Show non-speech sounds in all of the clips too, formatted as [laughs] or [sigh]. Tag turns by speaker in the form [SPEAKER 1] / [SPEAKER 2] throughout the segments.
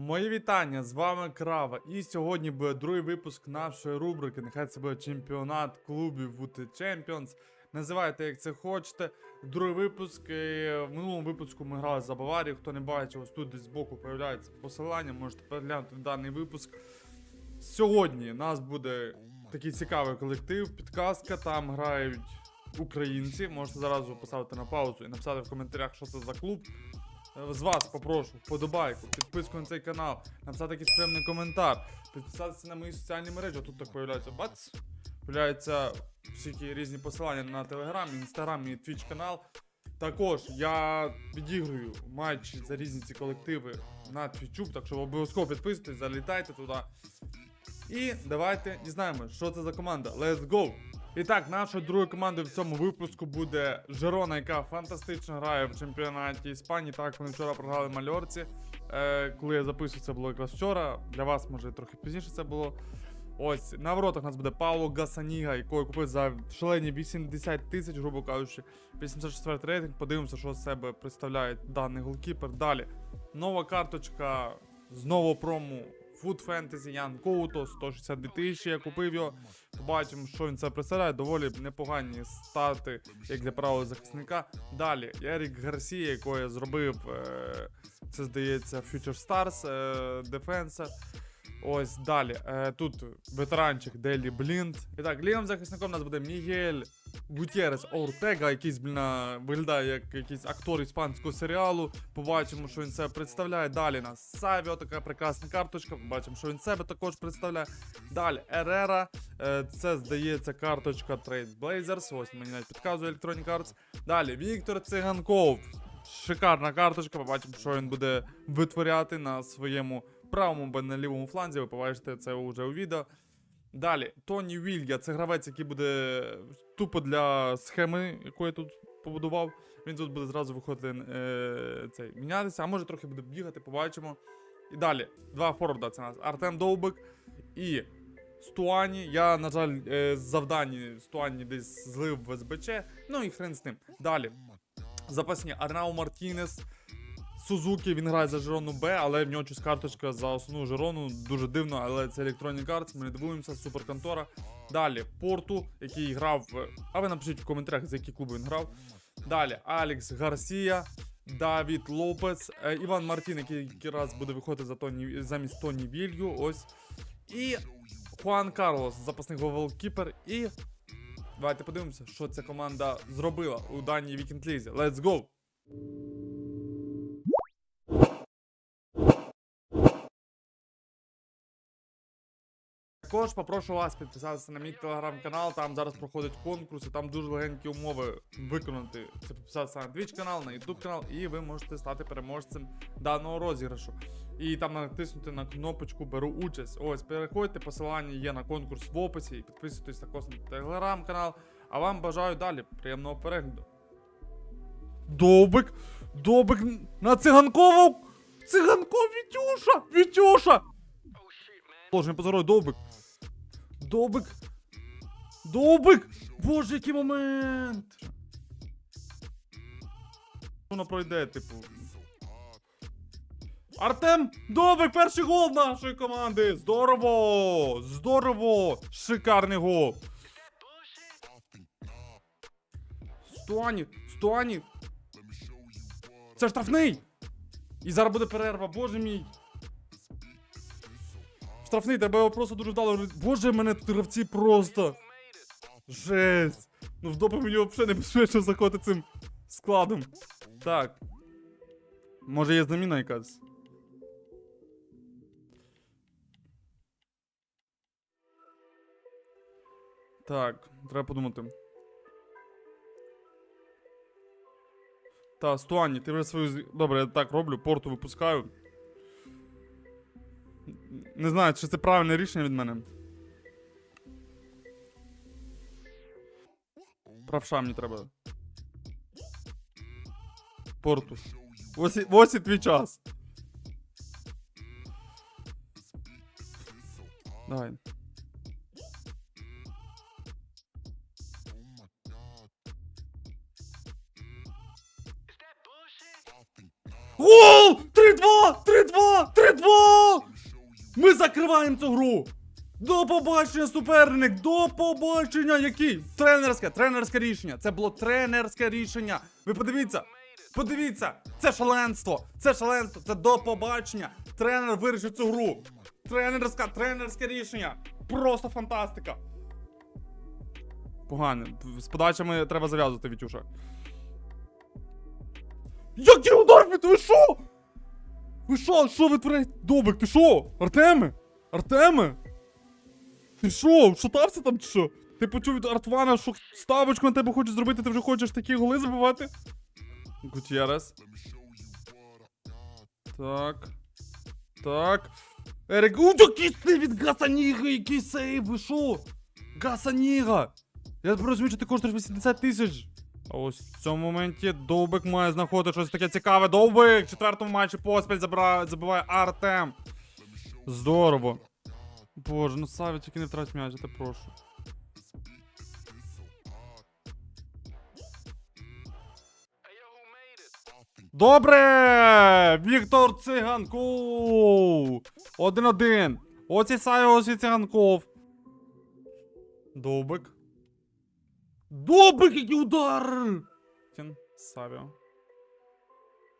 [SPEAKER 1] Мої вітання, з вами Крава. І сьогодні буде другий випуск нашої рубрики. Нехай це буде чемпіонат клубів WT Champions. Називайте як це хочете. Другий випуск. В минулому випуску ми грали за Баварію. Хто не бачив, ось тут десь збоку появляється посилання, можете переглянути даний випуск. Сьогодні у нас буде такий цікавий колектив, підказка. Там грають українці. Можете зразу поставити на паузу і написати в коментарях, що це за клуб. Е, З вас попрошу вподобайку, підписку на цей канал, написати якийсь приємний коментар, підписатися на мої соціальні мережі. Тут так появляється бац. Появляються всякі різні посилання на Телеграм, Інстаграм і Твіч канал. Також я відіграю матчі за різні ці колективи на Твічу, так що обов'язково підписуйтесь, залітайте туди. І давайте дізнаємося, що це за команда. Let's go! І так, нашою другою командою в цьому випуску буде Жерона, яка фантастично грає в чемпіонаті Іспанії. Так, вони вчора програли Мальорці. Е, коли я записую, це було якраз вчора. Для вас, може, трохи пізніше це було. Ось на воротах у нас буде Пауло Гасаніга, якого купив за шалені 80 тисяч, грубо кажучи, 804 рейтинг. Подивимося, що з себе представляє даний голкіпер. Далі. Нова карточка з нового прому Food Fantasy Young Коуто, 162 тисячі. Я купив його. Побачимо, що він це представляє. Доволі непогані старти, як для правого захисника. Далі Ерік Гарсія, якого я зробив. Е- це здається Future Stars Дефенса. Ось далі. Е, тут ветеранчик Делі Блінд. І так, лівим захисником у нас буде Мігель Гутєрес Ортега, якийсь блін, виглядає як якийсь актор іспанського серіалу. Побачимо, що він себе представляє. Далі нас Савіо, така прекрасна карточка. Побачимо, що він себе також представляє. Далі Ерера. Е, це здається карточка Trade Blazers. Ось мені навіть підказує Electronic Arts. Далі Віктор Циганков. Шикарна карточка. Побачимо, що він буде витворяти на своєму правому або на лівому фланзі. Ви побачите це вже у відео. Далі, Тоні Вілья, це гравець, який буде тупо для схеми, яку я тут побудував. Він тут буде зразу виходити е, цей, мінятися, а може трохи буде бігати, побачимо. І далі, два форварда це нас Артем Довбик і Стуані. Я, на жаль, е, з завдані Стуані десь злив в СБЧ. Ну і хрен з ним. Далі. Запасні Арнау Мартінес. Сузуки, він грає за Жирону Б, але в нього щось карточка за основну Жирону. Дуже дивно, але це Electronic Arts, ми не дивуємося, суперконтора. Далі Порту, який грав. А ви напишіть в коментарях, за які клуби він грав. Далі Алекс Гарсія, Давід Лопес, е, Іван Мартін, який раз буде виходити за Тоні, замість Тоні Вілью. Ось. І Хуан Карлос, запасний голкіпер. І давайте подивимося, що ця команда зробила у даній вікенд-лізі. Let's go! Також попрошу вас підписатися на мій телеграм-канал. Там зараз проходить конкурс, і там дуже легенькі умови виконати. Це підписатися на Twitch канал, на YouTube канал, і ви можете стати переможцем даного розіграшу. І там натиснути на кнопочку Беру участь. Ось, переходьте, посилання є на конкурс в описі і підписуйтесь також на телеграм-канал. А вам бажаю далі приємного перегляду. Довбик! Довбик на циганкову! Циганков Вітюша! Вітюша! Положення позорою, Довбик. Довбик. Довбик! Боже, який момент! Воно пройде, типу. Артем Довбик, перший гол нашої команди! Здорово! Здорово! Шикарний гол! Стуані! Стуані! Це штрафний! І зараз буде перерва, боже мій! Штрафний, треба його просто дуже вдало. Боже, мене тут гравці просто. Жесть. Ну в допи мені взагалі небезпечно заходити цим складом. Так. Може є заміна якась. Так, треба подумати. Та, Стуані, ти вже свою. Добре, я так роблю, порту випускаю. Не знаю, чи це правильне рішення від мене. Правша мені треба. Портус. Ось, і- ось і твій час. Давай. Закриваємо цю гру! До побачення, суперник! До побачення! Який? Тренерське, тренерське рішення. Це було тренерське рішення. Ви подивіться! Подивіться! Це шаленство! Це шаленство! Це до побачення! Тренер вирішив цю гру! Тренерська, тренерське рішення! Просто фантастика! Погано. З подачами треба зав'язувати, Вітюша. Який удар ви що? Ви що? Що ви творите? Добик, ти що? Артеме? Артеме? Ти що, шутався там чи що? Ти почув від Артвана, що ставочку на тебе хоче зробити, ти вже хочеш такі голи забивати? Гутєрес. Так. Так. Ерик. У, який сейв від Гасаніга, який сейв, ви що? Гасаніга! Я розумію, що ти коштуєш 80 тисяч. А ось в цьому моменті Довбик має знаходити щось таке цікаве. Довбик! В четвертому матчі поспіль забра... забиває Артем. Здорово. Боже, ну Саві тільки не втрать м'яч, я тебе прошу. Добре! Віктор Циганков! Один-один. Оці Саві, оці Циганков. Довбик. Довбик, який удар! Тін, Савіо.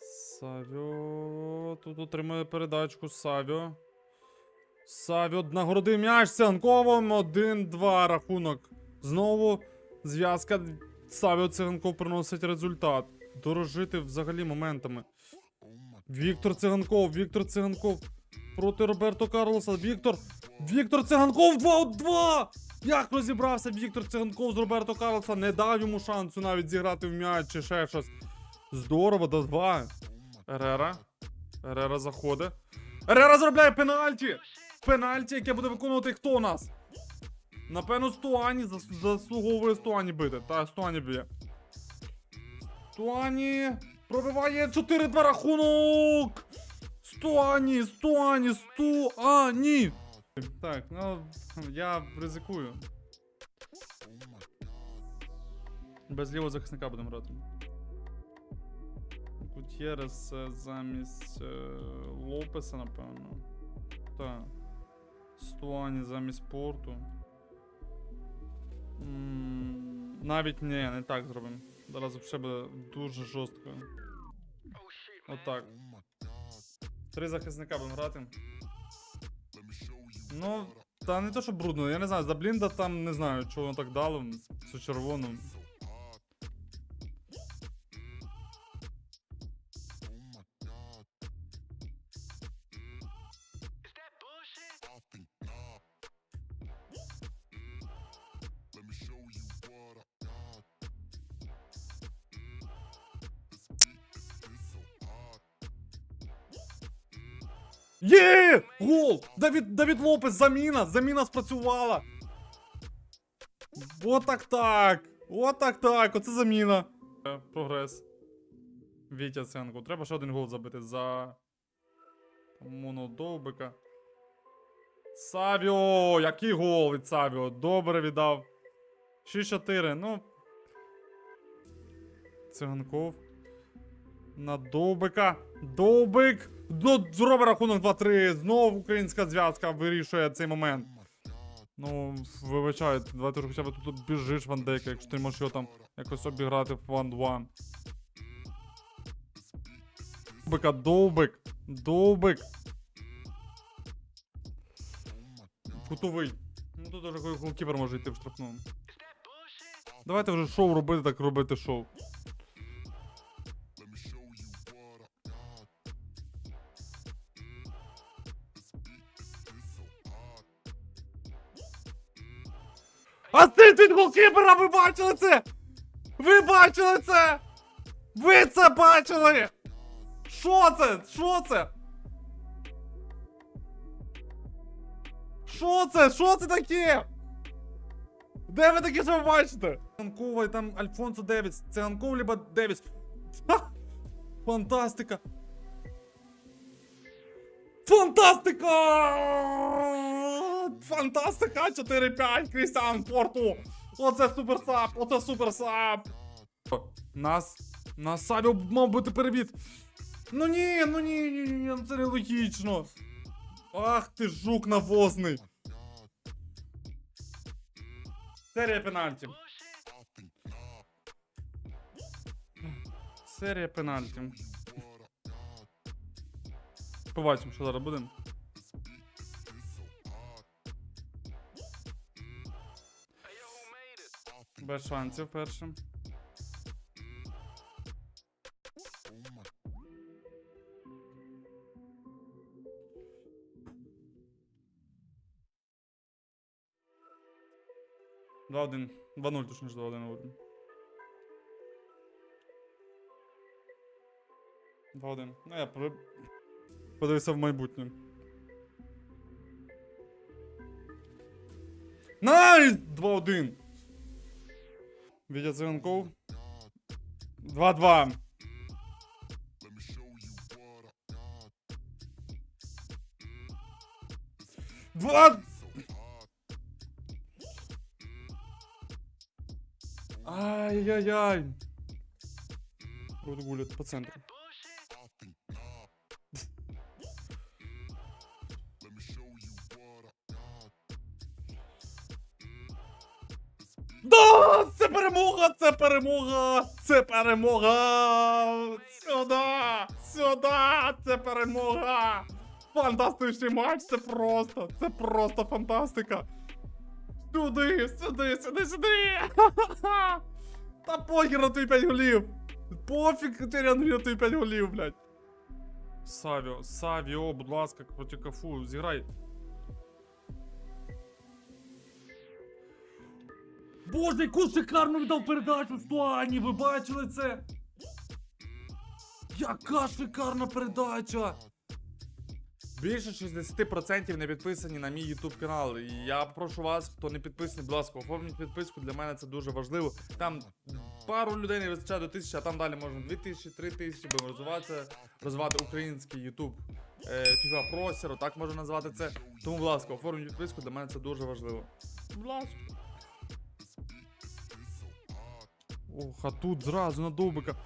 [SPEAKER 1] Савіо. Тут отримує передачку Савіо. Савіо нагородив м'яч Циганковим. 1-2 рахунок. Знову зв'язка Савіо Циганков приносить результат. Дорожити взагалі моментами. Віктор Циганков, Віктор Циганков проти Роберто Карлоса. Віктор. Віктор Циганков 2-2! Як розібрався Віктор Циганков з Роберто Карлоса, не дав йому шансу навіть зіграти в м'яч чи ще щось. Здорово, до 2. Ерера. Ерера заходить. Ерера заробляє пенальті! Пенальті, яке буде виконувати хто у нас? Напевно, Стуані зас- заслуговує Стуані бити. Та, Стуані б'є. Стуані пробиває 4-2 рахунок! Стуані, Стуані, Стуані! Так, ну, я ризикую. Без лівого захисника будемо грати. Гутєрес е, замість е, Лопеса, напевно. Так. Стуані замість порту. Навіть не, не так зробимо. Зараз взагалі буде дуже жорстко. Отак. Три захисника будемо грати. Ну, та не то, що брудно, я не знаю, за блінда там не знаю, чого воно так дало, цю червону. Є! Гол! Давід, Давід Лопес, заміна! Заміна спрацювала! От так так! От так так! Оце заміна! Е, Прогрес. Вітя Ценко. Треба ще один гол забити за. Монодовбика. Савіо! Який гол від Савіо! Добре віддав. 6-4. Ну. Циганков. На Довбика. Довбик. Ну, зробить рахунок 2-3. Знову українська зв'язка вирішує цей момент. Ну, вибачаю, давай ти ж хоча б тут біжиш Ван Дейка, якщо ти можеш його там якось обіграти в 1-2. Довбика, довбик. Довбик. Кутовий. Ну тут вже голкіпер може йти в штрафну. Давайте вже шоу робити, так робити шоу. Асист від голкіпера, ви бачили це? Ви бачили це? Ви це бачили? Що це? Що це? Що це? Що це таке? Де ви таке що бачите? Циганкова і там Альфонсо Девіс. Циганков либо Девіс. Фантастика! Фантастика! Фантастика! 4-5 Крістіан Порту! Оце суперсап! Оце суперсап! Нас. Нас Савіо мав бути перевід. Ну ні, ну ні, ні, ні, це нелогічно. Ах ти жук навозний! Серія пенальті. Серія пенальті. Побачимо, що зараз буде. Без шансів першим. Два один. Два нуль точніше два один один. Два один. Ну я при... подивився в майбутнє. Найс! 2-1. Циганков. 2-2. Два... Ай-яй-яй. Вот гулят по центру. Перемога! Це перемога! Це перемога! Сюда! Сюда! Це перемога! Фантастичний матч! Це просто! Це просто фантастика! Сюди! Сюди! Сюди! Сюди! [laughs] Та похер на твої 5 голів! Пофіг ти на твої 5 голів, блядь! Савіо, Савіо, будь ласка, проти Кафу, зіграй. Боже, яку шикарну віддав передачу Стуані, ви бачили це? Яка шикарна передача! Більше 60% не підписані на мій YouTube канал. І я прошу вас, хто не підписаний, будь ласка, оформіть підписку. Для мене це дуже важливо. Там пару людей не вистачає до тисячі, а там далі можна 2000, 3000, будемо розвиватися, розвивати український YouTube е, FIFA Pro, так можна назвати це. Тому, будь ласка, оформіть підписку, для мене це дуже важливо. Будь ласка. Ох, а тут зразу на довбика.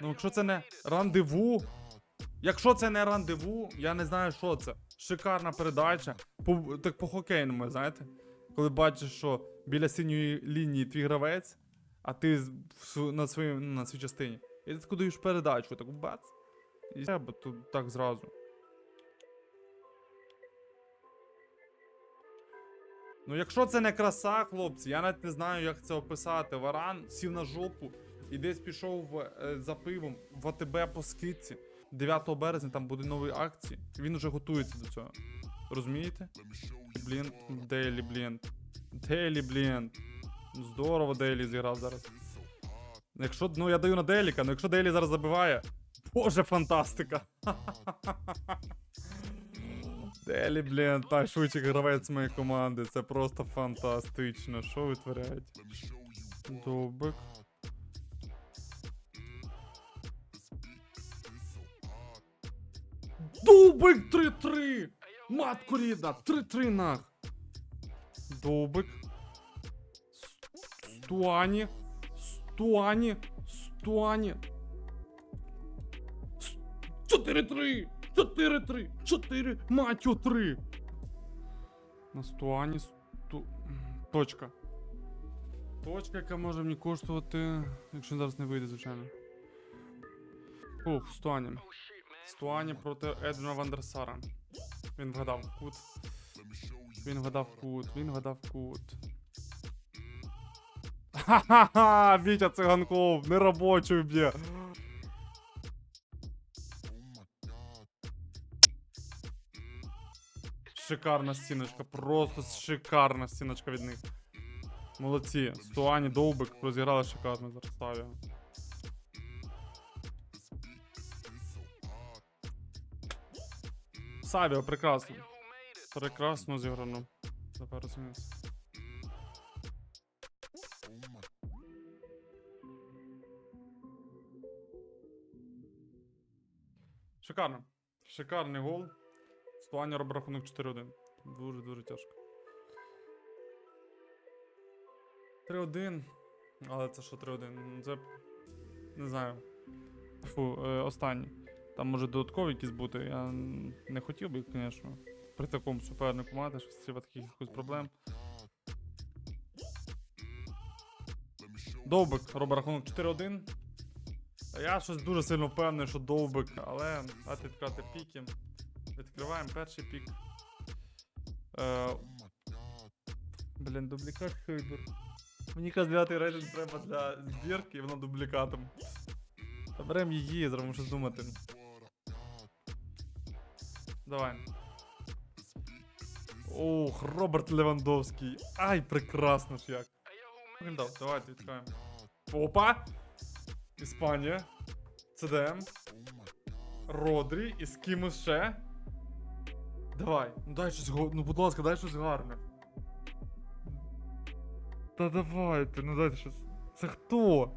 [SPEAKER 1] Ну, якщо це не рандеву. Якщо це не рандеву, я не знаю, що це. Шикарна передача. По, так по хокейному, знаєте? Коли бачиш, що біля синьої лінії твій гравець, а ти на, своїй, на своїй частині. І ти таку даєш передачу, так бац. І тебе тут так зразу. Ну, якщо це не краса, хлопці, я навіть не знаю, як це описати. Варан сів на жопу і десь пішов е, за пивом в АТБ по скидці. 9 березня там буде нові акції. Він вже готується до цього. Розумієте? Блін, Дейлі, блін. Дейлі, блін. Здорово Дейлі зіграв зараз. Якщо, ну я даю на Дейліка, ну якщо Дейлі зараз забиває. Боже, фантастика! [laughs] Делі, блін, найшвидший гравець моєї команди. Це просто фантастично. Що витворяють? Довбик. Довбик 3-3! Матку рідна! 3-3 нах! Довбик. С- Стуані. Стуані. Стуані. С- 4-3! 4-3! 4! Матю 3! На Стуані сту... Точка. Точка, яка може мені коштувати, якщо зараз не вийде, звичайно. Ух, Стуані. Стуані проти Едвіна Вандерсара. Він вгадав кут. Він вгадав кут, він вгадав кут. Ха-ха-ха! Вітя Циганков, неробочий б'є. Шикарна стіночка, просто шикарна стіночка від них. Молодці. Стуані, Довбик розіграли шикарно зараз Савіо. Савіо, прекрасно. Прекрасно зіграно. Тепер розуміється. Шикарно. Шикарний гол. Робить рахунок 4-1. Дуже-дуже тяжко. 3-1. Але це що 3-1? Ну, Це. Не знаю. Фу, е, останній. Там може додаткові якісь бути. Я не хотів би, звісно. при такому супернику мати, що треба таких якихось проблем. Довбик робить рахунок 4-1. Я щось дуже сильно впевнений, що довбик, але давайте відкривати піки. Відкриваємо перший пік. Е, блін, дублікат Хейбер. Мені якраз 9 рейтинг треба для збірки, і воно дублікатом. Та беремо її, зробимо щось думати. Давай. Ох, Роберт Левандовський. Ай, прекрасно ж як. Дав, давайте відкриваємо. Опа! Іспанія. ЦДМ. Родрі і з кимось ще. Давай, ну дай щось го... Ну, будь ласка, дай щось гарне. Та давайте, ну дайте щось. Це хто?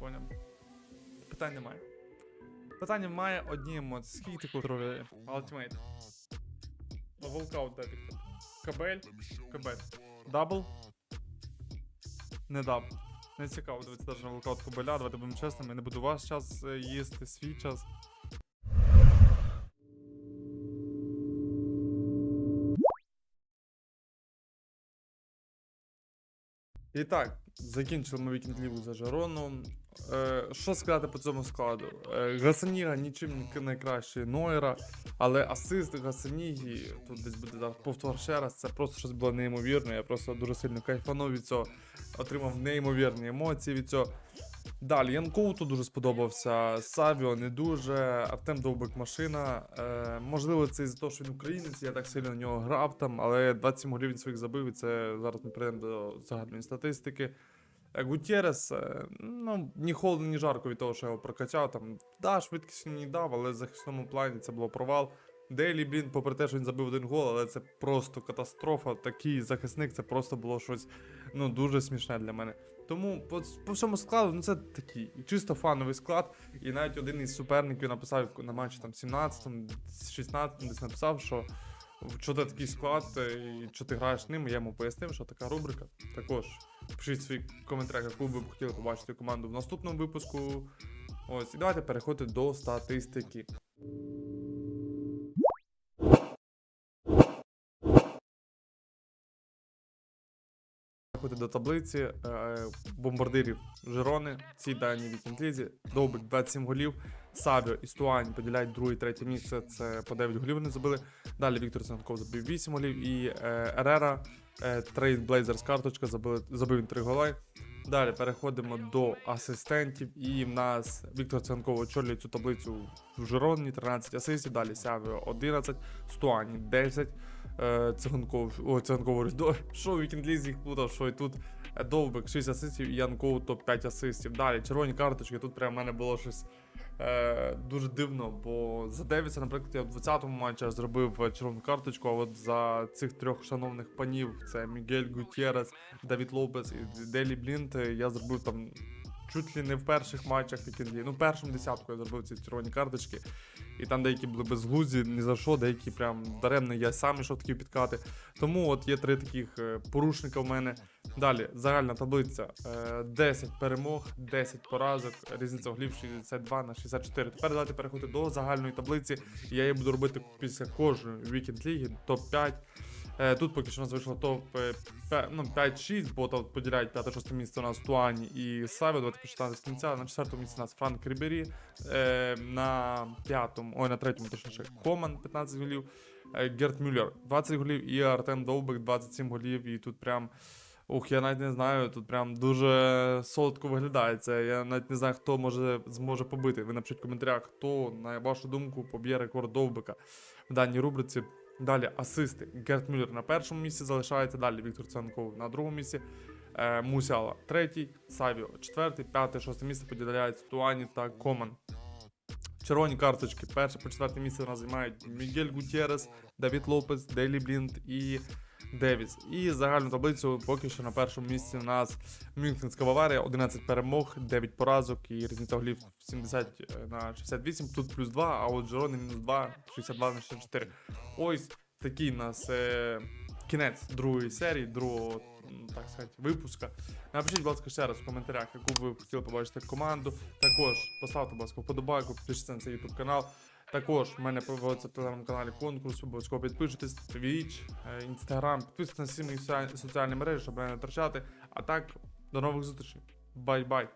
[SPEAKER 1] Поняв. Питань немає. Питання має одні емоції. Скільки ти контролює? Ultimate. Волкаут дайте. Кабель. Кабель. Дабл. Не даб. Не цікаво, дивитися навіть на волкаут Кобеля, давайте будемо чесними, не буду ваш час е, їсти, свій час. І так, закінчили ми вікінд лігу за Жарону. Е, що сказати по цьому складу? Е, Гасаніга нічим не найкраще Нойера, але асист Гасаніги, тут десь буде так, повтор ще раз, це просто щось було неймовірне. Я просто дуже сильно кайфанув від цього, отримав неймовірні емоції від цього. Далі Янкоуту дуже сподобався, Савіо не дуже, Артем Довбик машина. Е, можливо, це із-за того, що він українець, я так сильно на нього грав там, але 27 голів він своїх забив, і це зараз ми прийдемо до загальної статистики. Е, Гутєрес, е, ну, ні холодно, ні жарко від того, що я його прокачав. Там, да, швидкість не дав, але в захисному плані це було провал. Дейлі, блін, попри те, що він забив один гол, але це просто катастрофа. Такий захисник, це просто було щось ну, дуже смішне для мене. Тому по, по всьому складу, ну це такий чисто фановий склад. І навіть один із суперників написав на матчі там 17-му, 16-му десь написав, що що ти такий склад, і що ти граєш ним, я йому пояснив, що така рубрика. Також пишіть в своїх коментарях, яку ви б хотіли побачити команду в наступному випуску. Ось, і давайте переходити до статистики. Переходити до таблиці е, бомбардирів Жерони, ці дані вікінд лізі. Довбик 27 голів. Савіо і Стуань поділяють друге і третє місце. Це по 9 голів вони забили. Далі Віктор Санков забив 8 голів. І е, Ерера, Трейд Блейзерс карточка, забили, забив він 3 голи. Далі переходимо до асистентів. І в нас Віктор Ценков очолює цю таблицю в Жероні, 13 асистів. Далі Савіо 11, Стуані 10. Е, Циганков, о, Циганков, що в Вікінд Лізі їх плутав, що і тут Е, Довбик 6 асистів і Янков топ 5 асистів. Далі червоні карточки. Тут прямо в мене було щось е, дуже дивно, бо за Девіса, наприклад, я в 20-му матчі зробив е, червону карточку, а от за цих трьох шановних панів це Мігель Гутєрес, Давід Лопес і Делі Блінт, я зробив там. Чуть ли не в перших матчах вікінді. Ну, в першому десятку я зробив ці червоні карточки. І там деякі були безглузді, ні за що, деякі прям даремно, я сам ішов такі підкати. Тому от є три таких е, порушника в мене. Далі, загальна таблиця. Е, 10 перемог, 10 поразок, різниця голів 62 на 64. Тепер давайте переходити до загальної таблиці. Я її буду робити після кожної вікенд ліги, топ-5. Е, Тут поки що у нас вийшло топ е, ну, 5-6, бо тут поділяють 5-6 місце у нас Туані і Саві. Давайте почитати з кінця. На четвертому місці у нас Франк Рібері. Е, на п'ятому, ой, на третьому, точніше, Коман 15 голів. Е, Герт Мюллер 20 голів і Артем Довбик 27 голів. І тут прям. Ух, я навіть не знаю, тут прям дуже солодко виглядає це. Я навіть не знаю, хто може зможе побити. Ви напишіть в коментарях, хто, на вашу думку, поб'є рекорд Довбика в даній рубриці. Далі асисти. Герт Мюллер на першому місці залишається. Далі Віктор Цанков на другому місці. Е, Мусяла третій, Савіо четвертий, п'яте, шосте місце поділяють Туані та Коман. Червоні карточки. Перше по четверте місце у нас займають Мігель Гутєрес, Давід Лопес, Дейлі Блінд і Девіс. І загальну таблицю поки що на першому місці у нас Мюнхенська Баварія, 11 перемог, 9 поразок і різниця голів 70 на 68, тут плюс 2, а от Джерони мінус 2, 62 на 64. Ось такий у нас е, кінець другої серії, другого так сказати, випуска. Напишіть, будь ласка, ще раз в коментарях, яку ви хотіли побачити команду. Також поставте, будь ласка, вподобайку, підпишіться на цей YouTube канал. Також в мене проводиться в телеграм-каналі конкурс, обов'язково підпишитесь, Twitch, інстаграм, підписуйтесь на всі мої соціальні мережі, щоб мене не втрачати. А так, до нових зустрічей. Бай-бай.